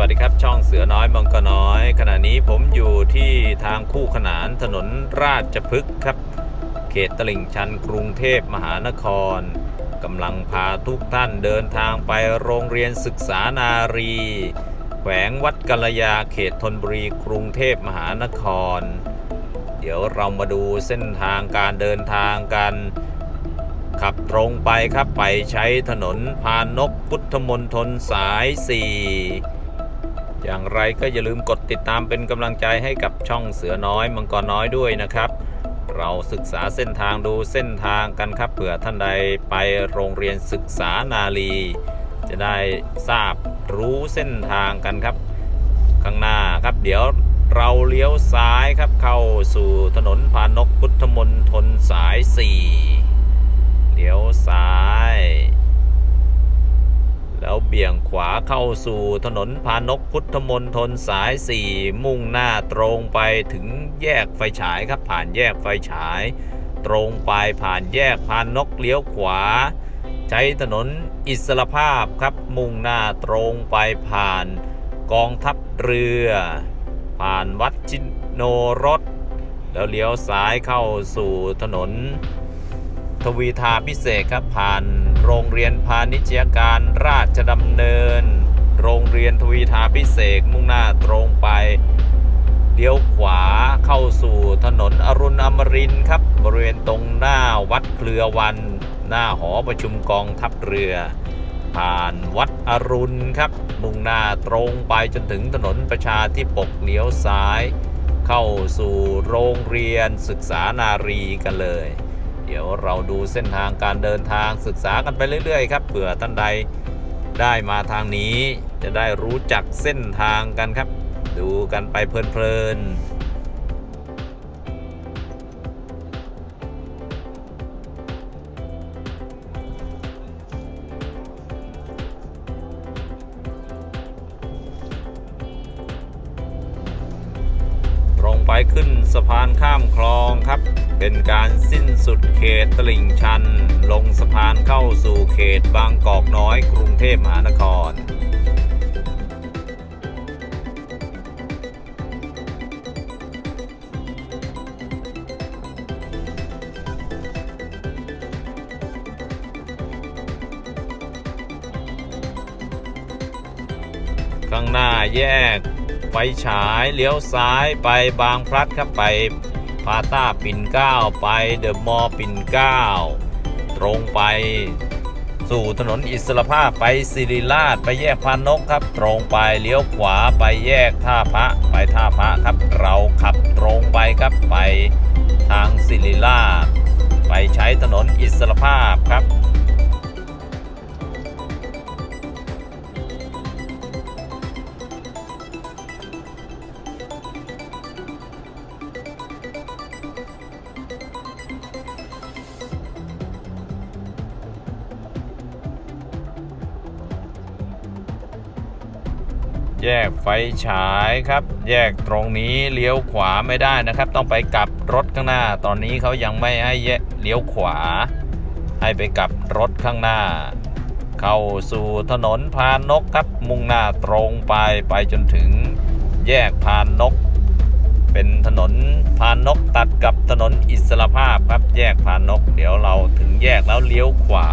วัสดีครับ ช่องเสือน้อยบางกะน้อย ขณะนี้ผมอยู่ที่ทางคู่ขนานถนนราชพฤกษ์ครับ เขตตลิ่งชันกรุงเทพมหานครกำลังพาทุกท่านเดินทางไปโรงเรียนศึกษานารี แขวงวัดกัลยาเขตธนบุรีกรุงเทพมหานคร เดี๋ยวเรามาดูเส้นทางการเดินทางกันขับตรงไปครับไปใช้ถนนพานนกพุทธมนทนสาย 4 อย่างไรก็อย่าลืมกดติดตามเป็นกำลังใจให้กับช่องเสือน้อยมังกรน้อยด้วยนะครับ เราศึกษาเส้นทางดูเส้นทางกันครับเผื่อท่านใดไปโรงเรียนศึกษานาลี จะได้ทราบรู้เส้นทางกันครับ ข้างหน้าครับเดี๋ยวเราเลี้ยวซ้ายครับเข้าสู่ถนนพานกพุทธมนทนสาย 4 เลี้ยวซ้าย แล้วเบี่ยงขวาเข้าสู่ถนนพานกพุทธมนทนสาย 4 มุ่งหน้าตรงไปถึงแยกไฟฉายครับ ผ่านแยกไฟฉาย ตรงไปผ่านแยกพานนกเลี้ยวขวา ใช้ถนนอิสรภาพครับ มุ่งหน้าตรงไปผ่านกองทัพเรือ ผ่านวัดชิโนรสแล้วเลี้ยวซ้ายเข้าสู่ถนน ทวีทาพิเศษครับผ่าน โรงเรียนพาณิชยการราชดำเนิน โรงเรียนทวีทาพิเศษมุ่งหน้าตรงไปเลี้ยวขวาเข้าสู่ถนนอรุณอมรินครับ บริเวณตรงหน้าวัดเครือวัน หน้าหอประชุมกองทัพเรือ ผ่านวัดอรุณครับ มุ่งหน้าตรงไปจนถึงถนนประชาธิปกเลี้ยวซ้าย เข้าสู่โรงเรียนศึกษานารีกันเลย เดี๋ยวเราดูเส้นทางการเดินทางศึกษากันไปเรื่อย ๆ ครับเผื่อท่านใดได้มาทางนี้ จะได้รู้จักเส้นทางกันครับ ดูกันไปเพลินๆตรงไปขึ้นสะพานข้ามคลองครับ เป็นการสิ้นสุดเขตตลิ่งชัน ลงสะพานเข้าสู่เขตบางกอกน้อยกรุงเทพมหานครข้างหน้าแยกไฟฉายเลี้ยวซ้ายไปบางพลัดครับไป พาต้าปิ่นเก้าไปเดอะมอลล์ปิ่นเก้าตรงไปสู่ถนนอิสรภาพไปสิริราชไปแยกพานนกครับ ตรงไปเลี้ยวขวาไปแยกท่าพระไปท่าพระครับ เราขับตรงไปครับไปทางสิริราชไปใช้ถนนอิสรภาพครับ แยกไฟฉายครับ แยกตรงนี้เลี้ยวขวาไม่ได้นะครับ ต้องไปกลับรถข้างหน้า ตอนนี้เขายังไม่ให้แยกเลี้ยวขวา ให้ไปกลับรถข้างหน้า เข้าสู่ถนนพานนกครับ มุ่งหน้าตรงไปไปจนถึงแยกพานนก เป็นถนนพานนกตัดกับถนนอิสระภาพครับแยกพานนก เดี๋ยวเราถึงแยกแล้วเลี้ยวขวา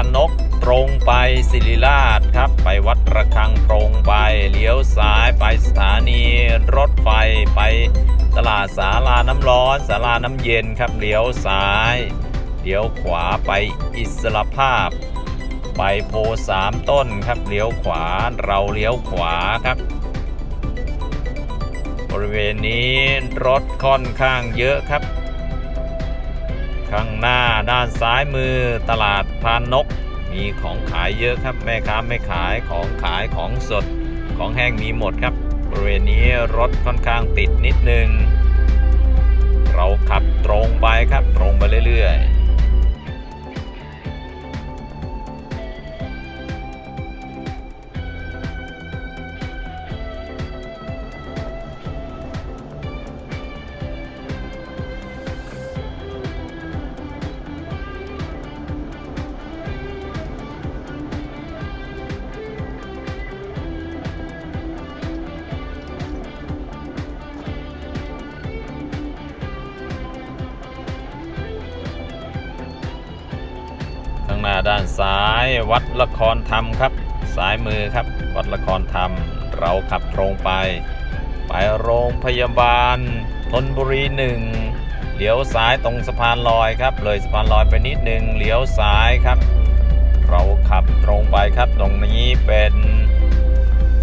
านกตรงไปศิริราชครับ ไปวัดระฆังตรงไปเลี้ยวซ้ายไปสถานีรถไฟไปตลาดสาลาน้ำร้อนสาลาน้ำเย็นครับเลี้ยวซ้ายเลี้ยวขวาไปอิสระภาพ ไปโพสามต้นครับเลี้ยวขวาเราเลี้ยวขวาครับ บริเวณนี้รถค่อนข้างเยอะครับ ข้างหน้าด้านซ้ายมือตลาดพานนก มีของขายเยอะครับแม่ค้าไม่ขายของขายของสดของแห้งมีหมดครับ บริเวณนี้รถค่อนข้างติดนิดนึง เราขับตรงไปครับตรงไปเรื่อยๆ ซ้ายวัดละครธรรมครับ ซ้ายมือครับ วัดละครธรรม เราขับตรงไป ไปโรงพยาบาลธนบุรีหนึ่งเลี้ยวซ้ายตรงสะพานลอยครับ เลยสะพานลอยไปนิดหนึ่งเลี้ยวซ้ายครับ เราขับตรงไปครับ ตรงนี้เป็น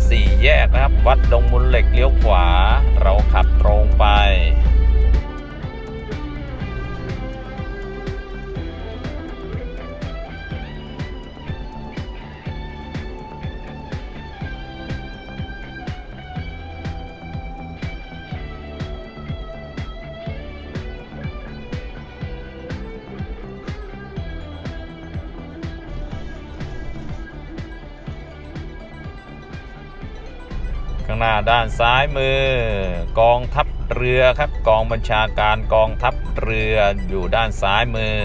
สี่แยกนะครับ วัดดงมูลเหล็กเลี้ยวขวา เราขับตรงไปางหน้าด้านซ้ายมือกองทัพเรือครับกองบัญชาการกองทัพเรืออยู่ด้านซ้ายมือ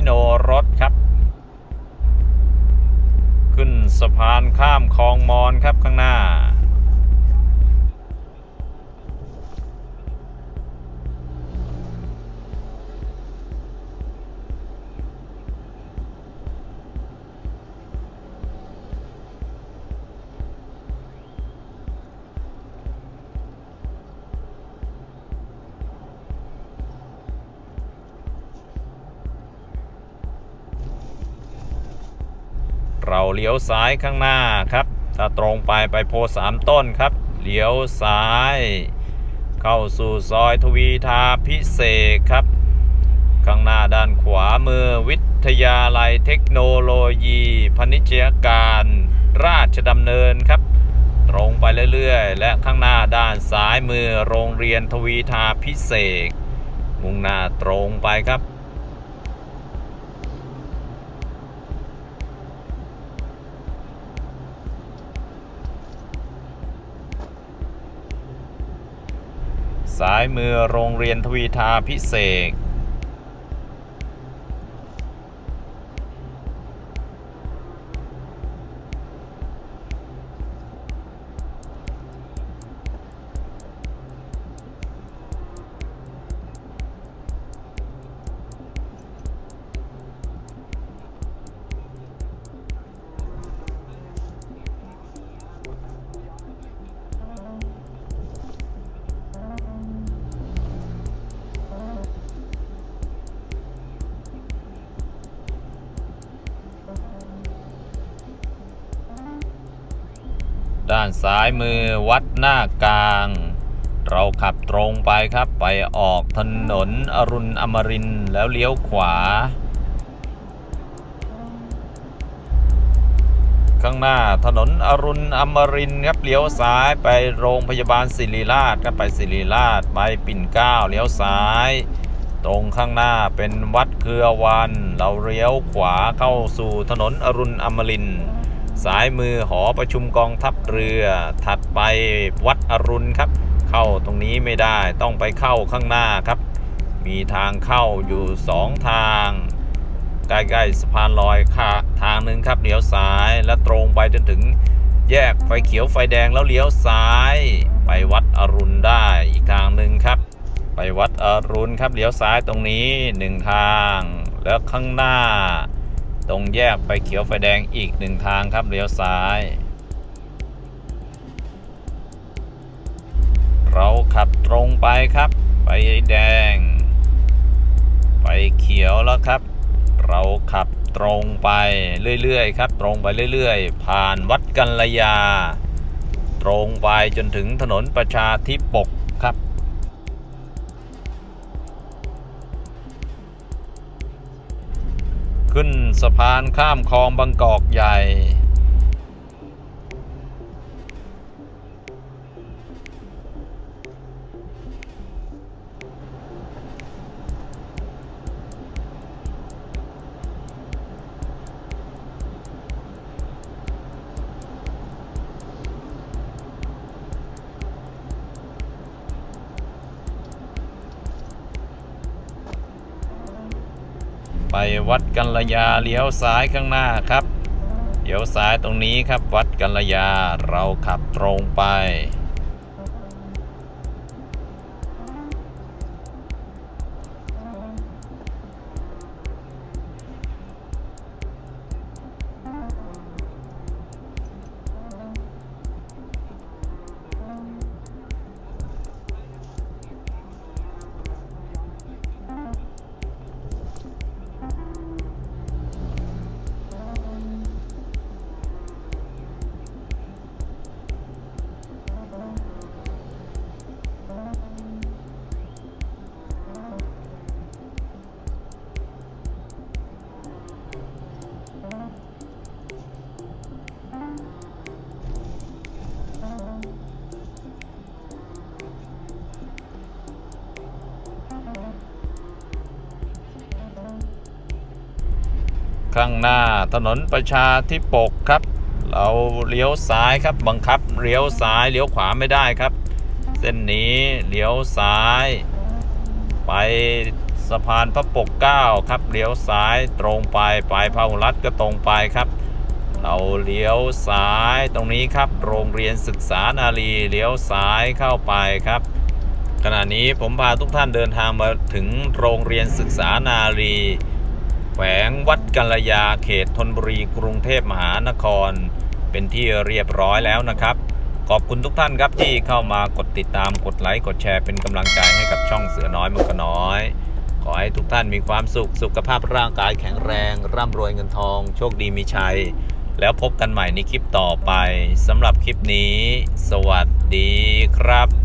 ชิโนรถครับ ขึ้นสะพานข้ามคลองมอนครับ เราเลี้ยวซ้ายข้างหน้าครับ ถ้าตรงไปไปโพสามต้นครับ เลี้ยวซ้าย เข้าสู่ซอยทวีทาพิเศษครับ ข้างหน้าด้านขวามือวิทยาลัยเทคโนโลยีพนิชยการราชดำเนินครับ ตรงไปเรื่อยๆ และข้างหน้าด้านซ้ายมือโรงเรียนทวีทาพิเศษ มุ่งหน้าตรงไปครับ ซ้ายมือโรงเรียนทวีทาพิเศษ ด้านซ้ายมือวัดหน้ากลาง เราขับตรงไปครับไปออกถนนอรุณอมรินแล้วเลี้ยวขวา ข้างหน้าถนนอรุณอมรินครับเลี้ยวซ้ายไปโรงพยาบาลศิริราชครับไปศิริราชไปปิ่นเกล้าเลี้ยวซ้ายตรงข้างหน้าเป็นวัดเครือวัน เราเลี้ยวขวาเข้าสู่ถนนอรุณอมรินทร์ สายมือหอประชุมกองทัพเรือ ถัดไปวัดอรุณครับ เข้าตรงนี้ไม่ได้ต้องไปเข้าข้างหน้าครับ มีทางเข้าอยู่สองทางใกล้ๆสะพานลอยค่ะทางหนึ่งครับเลี้ยวซ้ายแล้วตรงไปจนถึงแยกไฟเขียวไฟแดงแล้วเลี้ยวซ้าย ไปวัดอรุณได้อีกทางหนึ่งครับ ไปวัดอรุณครับเลี้ยวซ้ายตรงนี้หนึ่งทาง แล้วข้างหน้า ตรงแยกไฟเขียวไฟแดงอีกหนึ่งทางครับเลี้ยวซ้าย เราขับตรงไปครับไปแดง ไฟเขียวแล้วครับ เราขับตรงไปเรื่อยๆครับตรงไปเรื่อยๆ ผ่านวัดกัลยา ตรงไปจนถึงถนนประชาธิปก ขึ้นสะพานข้ามคลองบางกอกใหญ่ ไปวัดกัลยาเลี้ยวซ้ายข้างหน้าครับเลี้ยวซ้ายตรงนี้ครับวัดกัลยาเราขับตรงไป ข้างหน้าถนนประชาธิปกครับ เราเลี้ยวซ้ายครับบังคับเลี้ยวซ้ายเลี้ยวขวาไม่ได้ครับ เส้นนี้เลี้ยวซ้าย ไปสะพานพระปกเก้าครับเลี้ยวซ้ายตรงไปไปพาหุรัตนก็ตรงไปครับ เราเลี้ยวซ้ายตรงนี้ครับ โรงเรียนศึกษานารีเลี้ยวซ้ายเข้าไปครับขณะนี้ผมพาทุกท่านเดินทางมาถึงโรงเรียนศึกษานารี วงวัดกัลยาเขตธนบุรีกรุงเทพมหานคร เป็นที่เรียบร้อยแล้วนะครับ ขอบคุณทุกท่านครับที่เข้ามากดติดตามกดไลค์กดแชร์เป็นกำลังใจให้กับช่องเสือน้อยมันก็น้อย ขอให้ทุกท่านมีความสุขสุขภาพร่างกายแข็งแรง ร่ำรวยเงินทอง โชคดีมีชัย แล้วพบกันใหม่ในคลิปต่อไปสำหรับคลิปนี้ สวัสดีครับ